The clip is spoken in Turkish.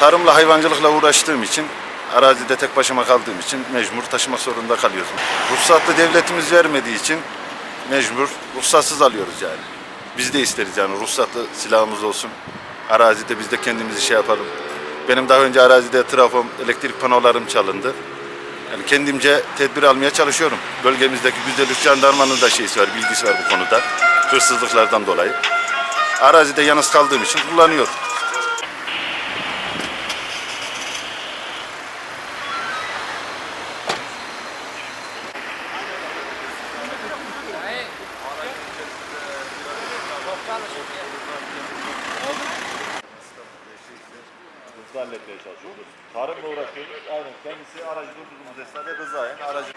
Tarımla hayvancılıkla uğraştığım için arazide tek başıma kaldığım için mecbur taşımak zorunda kalıyoruz. Ruhsatlı devletimiz vermediği için mecbur ruhsatsız alıyoruz yani. Biz de isteriz yani ruhsatlı silahımız olsun. Arazide biz de kendimizi şey yapalım. Benim daha önce arazide trafom, elektrik panolarım çalındı. Yani kendimce tedbir almaya çalışıyorum. Bölgemizdeki güzellik jandarmanın da şeysi var, bilgisi var bu konuda. Hırsızlıklardan dolayı. Arazide yalnız kaldığım için kullanıyorum. Hızlı halletmeye çalışıyoruz. Tarımla uğraşıyoruz. Aynen. Kendisi aracı durduğumuz esnada rızayen aracı